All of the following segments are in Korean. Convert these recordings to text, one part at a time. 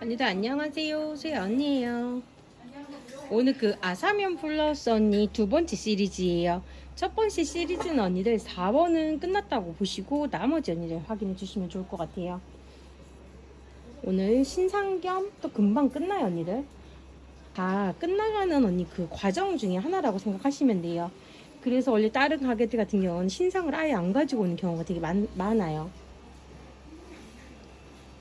언니들 안녕하세요. 소희 언니예요. 오늘 그 아사면 플러스 언니 두 번째 시리즈예요. 첫 번째 시리즈는 언니들 4번은 끝났다고 보시고 나머지 언니들 확인해 주시면 좋을 것 같아요. 오늘 신상 겸 또 금방 끝나요 언니들. 다 끝나가는 언니 그 과정 중에 하나라고 생각하시면 돼요. 그래서 원래 다른 가게들 같은 경우는 신상을 아예 안 가지고 오는 경우가 되게 많, 많아요.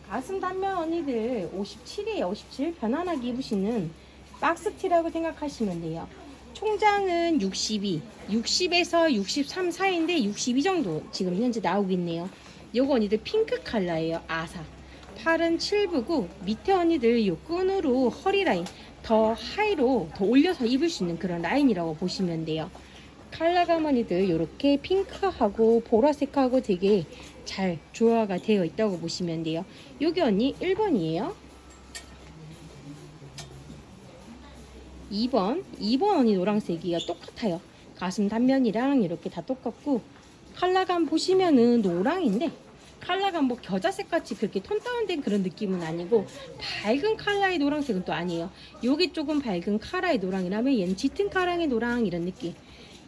가슴 단면 언니들 57이에요. 57 편안하게 입으시는 박스티라고 생각하시면 돼요. 총장은 62, 60에서 63 사이인데 62 정도 지금 현재 나오고 있네요. 요거 언니들 핑크 컬러예요. 아사. 팔은 7부고 밑에 언니들 요 끈으로 허리 라인 더 하이로 더 올려서 입을 수 있는 그런 라인이라고 보시면 돼요. 컬러감 언니들 이렇게 핑크하고 보라색하고 되게 잘 조화가 되어 있다고 보시면 돼요. 여기 언니 1번이에요. 2번, 2번 언니 노란색이요. 똑같아요. 가슴 단면이랑 이렇게 다 똑같고 컬러감 보시면은 노랑인데 컬러감 뭐 겨자색 같이 그렇게 톤 다운된 그런 느낌은 아니고 밝은 컬러의 노란색은 또 아니에요. 여기 조금 밝은 카라의 노랑이라면 얘는 짙은 카라의 노랑 이런 느낌.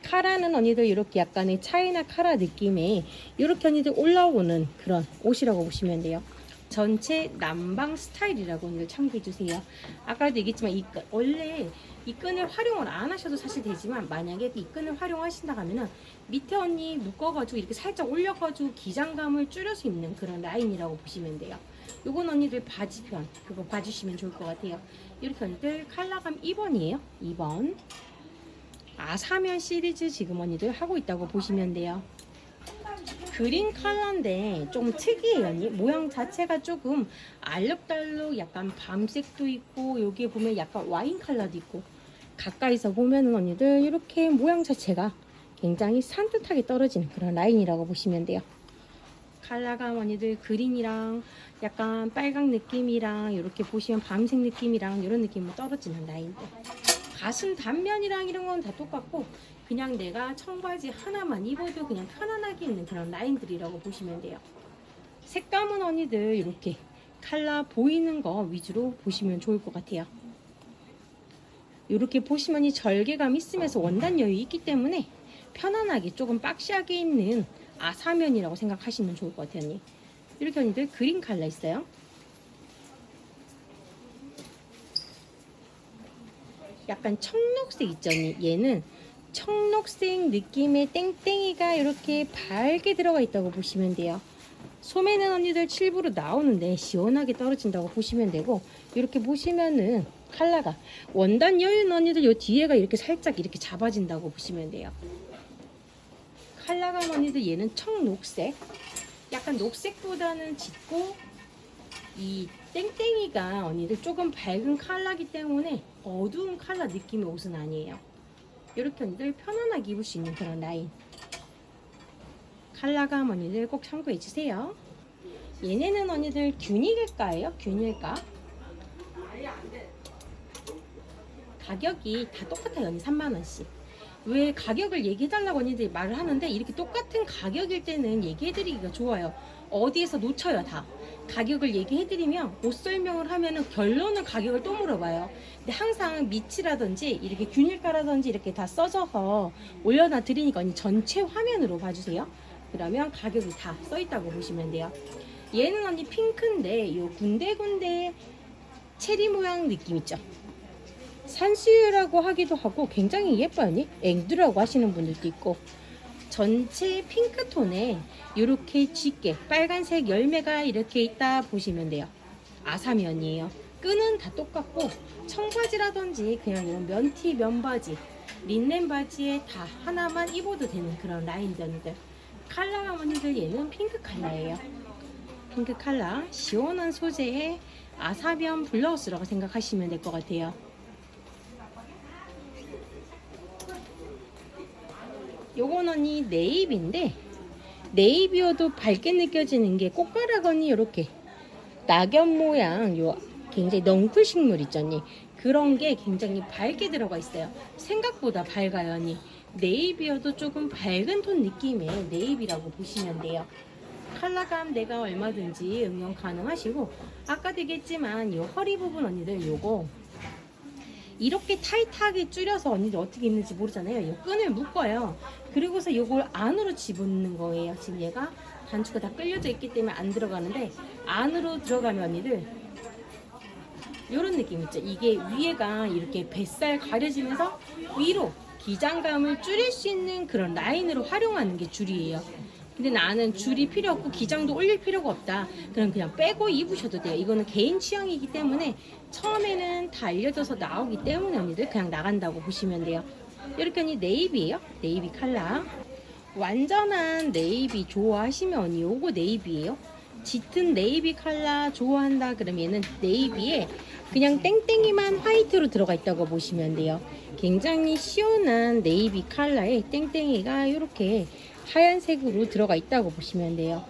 카라는 언니들 이렇게 약간의 차이나 카라 느낌의 이렇게 언니들 올라오는 그런 옷이라고 보시면 돼요. 전체 남방 스타일이라고 오늘 참고해 주세요. 아까도 얘기했지만 이 끈, 원래 이 끈을 활용을 안 하셔도 사실 되지만 만약에 이 끈을 활용하신다 하면은 밑에 언니 묶어가지고 이렇게 살짝 올려가지고 기장감을 줄여서 입는 그런 라인이라고 보시면 돼요. 요건 언니들 바지편 그거 봐주시면 좋을 것 같아요. 이렇게 언니들 컬러감 2번이에요. 2번. 아사면 시리즈 지금 언니들 하고 있다고 보시면 돼요. 그린 컬러인데 좀 특이해요 언니. 모양 자체가 조금 알록달록 약간 밤색도 있고 여기에 보면 약간 와인 컬러도 있고 가까이서 보면은 언니들 이렇게 모양 자체가 굉장히 산뜻하게 떨어지는 그런 라인이라고 보시면 돼요. 컬러감 언니들 그린이랑 약간 빨강 느낌이랑 이렇게 보시면 밤색 느낌이랑 이런 느낌으로 떨어지는 라인들 가슴 단면이랑 이런 건 다 똑같고 그냥 내가 청바지 하나만 입어도 그냥 편안하게 입는 그런 라인들이라고 보시면 돼요. 색감은 언니들 이렇게 칼라 보이는 거 위주로 보시면 좋을 것 같아요. 이렇게 보시면 이 절개감 있으면서 원단 여유 있기 때문에 편안하게 조금 박시하게 입는 아사면이라고 생각하시면 좋을 것 같아요. 언니. 이렇게 언니들 그린 칼라 있어요. 약간 청록색 있죠? 언니 얘는 청록색 느낌의 땡땡이가 이렇게 밝게 들어가 있다고 보시면 돼요. 소매는 언니들 7부로 나오는데 시원하게 떨어진다고 보시면 되고 이렇게 보시면은 컬러가 원단 여유는 언니들 요 뒤에가 이렇게 살짝 이렇게 잡아진다고 보시면 돼요. 컬러감 언니들 얘는 청록색. 약간 녹색보다는 짙고 이 땡땡이가 언니들 조금 밝은 컬러기 때문에 어두운 컬러 느낌의 옷은 아니에요. 이렇게 언니들 편안하게 입을 수 있는 그런 라인. 컬러감 언니들 꼭 참고해 주세요. 얘네는 언니들 균일가예요. 균일가. 가격이 다 똑같아요. 언니 3만원씩. 왜 가격을 얘기해달라고 언니들이 말을 하는데 이렇게 똑같은 가격일 때는 얘기해드리기가 좋아요. 어디에서 놓쳐요 다. 가격을 얘기해드리면 옷 설명을 하면은 결론은 가격을 또 물어봐요. 근데 항상 밑이라든지 이렇게 균일가라든지 이렇게 다 써져서 올려놔 드리니까 언니 전체 화면으로 봐주세요. 그러면 가격이 다 써있다고 보시면 돼요. 얘는 언니 핑크인데 요 군데군데 체리 모양 느낌 있죠? 산수유라고 하기도 하고 굉장히 예뻐요. 언니. 앵두라고 하시는 분들도 있고 전체 핑크톤에 이렇게 짙게 빨간색 열매가 이렇게 있다 보시면 돼요. 아사면이에요. 끈은 다 똑같고 청바지라든지 그냥 이런 면티 면바지 린넨 바지에 다 하나만 입어도 되는 그런 라인들들 칼라 어머니들 얘는 핑크 칼라예요. 핑크 칼라 시원한 소재의 아사면 블라우스라고 생각하시면 될 것 같아요. 요건 언니 네이비인데 네이비여도 밝게 느껴지는 게 꽃가락언니 이렇게. 낙엽 모양 요 굉장히 넝쿨 식물 있죠 언니? 그런 게 굉장히 밝게 들어가 있어요. 생각보다 밝아요 언니. 네이비여도 조금 밝은 톤 느낌의 네이비라고 보시면 돼요. 컬러감 내가 얼마든지 응용 가능하시고 아까도 얘기했지만 이 허리 부분 언니들 요거 이렇게 타이트하게 줄여서 언니들 어떻게 입는지 모르잖아요. 이 끈을 묶어요. 그리고서 이걸 안으로 집어넣는 거예요. 지금 얘가 단추가 다 끌려져 있기 때문에 안 들어가는데 안으로 들어가면 언니들 이런 느낌 있죠. 이게 위에가 이렇게 뱃살 가려지면서 위로 기장감을 줄일 수 있는 그런 라인으로 활용하는 게 줄이에요. 근데 나는 줄이 필요 없고 기장도 올릴 필요가 없다. 그럼 그냥 빼고 입으셔도 돼요. 이거는 개인 취향이기 때문에 처음에는 다 알려져서 나오기 때문에 언니들 그냥 나간다고 보시면 돼요. 이렇게 언니 네이비예요. 네이비 컬러. 완전한 네이비 좋아하시면 언니 요거 네이비예요. 짙은 네이비 컬러 좋아한다 그러면 얘는 네이비에 그냥 땡땡이만 화이트로 들어가 있다고 보시면 돼요. 굉장히 시원한 네이비 컬러에 땡땡이가 이렇게 하얀색으로 들어가 있다고 보시면 돼요.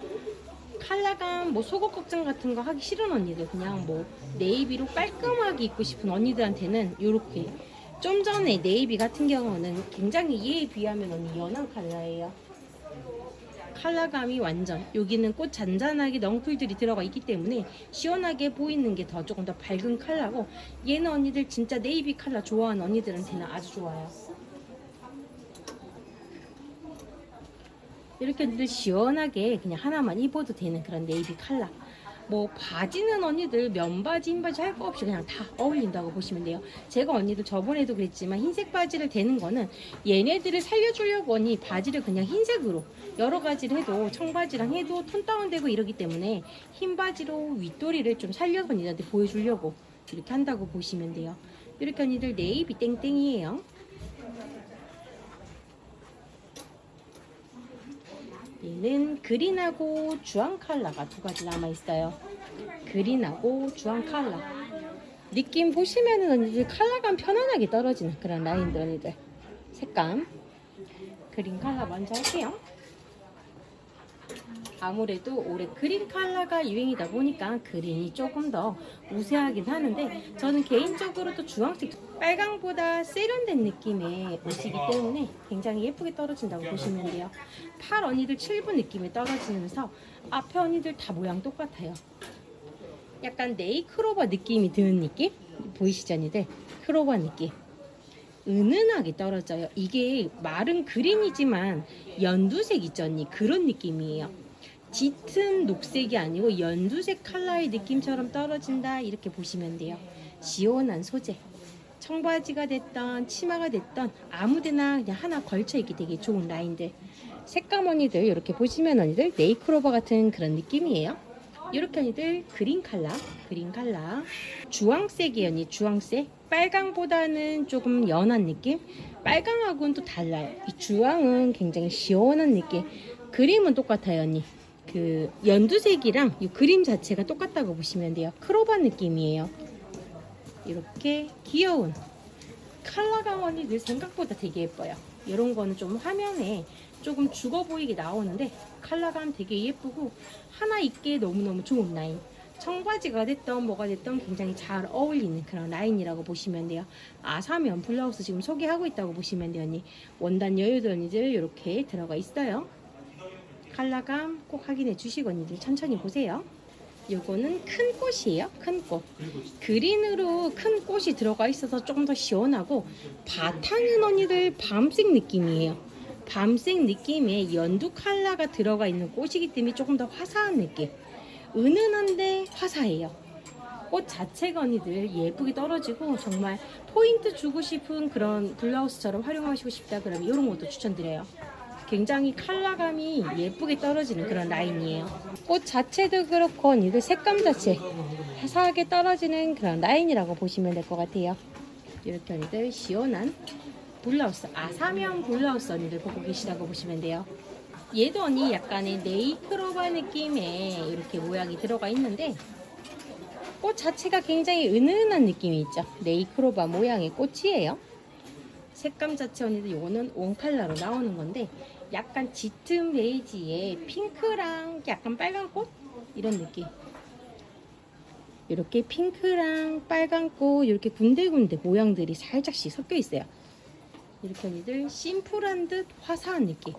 컬러감 뭐 속옷 걱정 같은 거 하기 싫은 언니들 그냥 뭐 네이비로 깔끔하게 입고 싶은 언니들한테는 이렇게 좀 전에 네이비 같은 경우는 굉장히 얘에 비하면 언니 연한 컬러예요. 컬러감이 완전 여기는 꽃 잔잔하게 넝쿨들이 들어가 있기 때문에 시원하게 보이는 게 더 조금 더 밝은 컬러고 얘는 언니들 진짜 네이비 컬러 좋아하는 언니들한테는 아주 좋아요. 이렇게 언니들 시원하게 그냥 하나만 입어도 되는 그런 네이비 컬러. 뭐 바지는 언니들 면바지 흰바지 할 거 없이 그냥 다 어울린다고 보시면 돼요. 제가 언니들 저번에도 그랬지만 흰색 바지를 대는 거는 얘네들을 살려주려고 언니 바지를 그냥 흰색으로 여러 가지를 해도 청바지랑 해도 톤 다운되고 이러기 때문에 흰 바지로 윗도리를 좀 살려서 언니들한테 보여주려고 이렇게 한다고 보시면 돼요. 이렇게 언니들 네이비 땡땡이에요 얘는 그린하고 주황 컬러가 두 가지 남아 있어요. 그린하고 주황 컬러. 느낌 보시면은 언니들 컬러감 편안하게 떨어지는 그런 라인들 언니들. 색감. 그린 컬러 먼저 할게요. 아무래도 올해 그린 컬러가 유행이다 보니까 그린이 조금 더 우세하긴 하는데 저는 개인적으로 또 주황색 빨강보다 세련된 느낌의 옷이기 때문에 굉장히 예쁘게 떨어진다고 보시면 돼요 팔 언니들 7분 느낌이 떨어지면서 앞에 언니들 다 모양 똑같아요 약간 네이크로버 느낌이 드는 느낌? 보이시죠 언니들? 크로버 느낌 은은하게 떨어져요 이게 마른 그린이지만 연두색 있죠 언니 그런 느낌이에요 짙은 녹색이 아니고 연두색 컬러의 느낌처럼 떨어진다 이렇게 보시면 돼요. 시원한 소재. 청바지가 됐던 치마가 됐던 아무데나 그냥 하나 걸쳐 입기 되게 좋은 라인들. 색감 언니들 이렇게 보시면 언니들 네이크로버 같은 그런 느낌이에요. 이렇게 언니들 그린 컬러, 그린 컬러. 주황색이 언니 주황색. 빨강보다는 조금 연한 느낌. 빨강하고는 또 달라요. 이 주황은 굉장히 시원한 느낌. 그림은 똑같아요 언니. 그 연두색이랑 이 그림 자체가 똑같다고 보시면 돼요. 크로바 느낌이에요. 이렇게 귀여운 컬러감 언니들 생각보다 되게 예뻐요. 이런 거는 좀 화면에 조금 죽어 보이게 나오는데 컬러감 되게 예쁘고 하나 입기에 너무너무 좋은 라인. 청바지가 됐던 뭐가 됐던 굉장히 잘 어울리는 그런 라인이라고 보시면 돼요. 아사면 블라우스 지금 소개하고 있다고 보시면. 언니. 원단 여유도 언니들 이렇게 들어가 있어요. 컬러감 꼭 확인해 주시고 언니들 천천히 보세요. 요거는 큰 꽃이에요. 큰 꽃. 그린으로 큰 꽃이 들어가 있어서 조금 더 시원하고 바탕은 언니들 밤색 느낌이에요. 밤색 느낌의 연두 컬러가 들어가 있는 꽃이기 때문에 조금 더 화사한 느낌. 은은한데 화사해요. 꽃 자체가 언니들 예쁘게 떨어지고 정말 포인트 주고 싶은 그런 블라우스처럼 활용하시고 싶다 그러면 이런 것도 추천드려요. 굉장히 컬러감이 예쁘게 떨어지는 그런 라인이에요. 꽃 자체도 그렇고 언니들 색감 자체 화사하게 떨어지는 그런 라인이라고 보시면 될 것 같아요. 이렇게 언니들 시원한 블라우스, 아사면 블라우스 언니들 보고 계시다고 보시면 돼요. 언니 약간의 네이크로바 느낌의 이렇게 모양이 들어가 있는데 꽃 자체가 굉장히 은은한 느낌이 있죠. 네이크로바 모양의 꽃이에요. 색감 자체 언니들 요거는 원 컬러로 나오는 건데 약간 짙은 베이지에 핑크랑 약간 빨간 꽃 이런 느낌. 이렇게 핑크랑 빨간 꽃 이렇게 군데군데 모양들이 살짝씩 섞여 있어요. 이렇게 언니들 심플한 듯 화사한 느낌.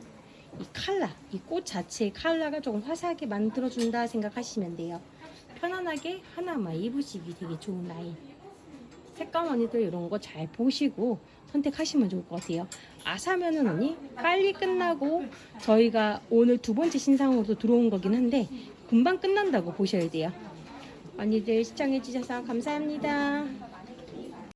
이 칼라, 이꽃 자체의 칼라가 조금 화사하게 만들어준다 생각하시면 돼요. 편안하게 하나만 입으시기 되게 좋은 라인. 색감 언니들 이런 거 잘 보시고 선택하시면 좋을 것 같아요. 아사면은 언니 빨리 끝나고 저희가 오늘 두 번째 신상으로 들어온 거긴 한데 금방 끝난다고 보셔야 돼요. 언니들 시청해 주셔서 감사합니다.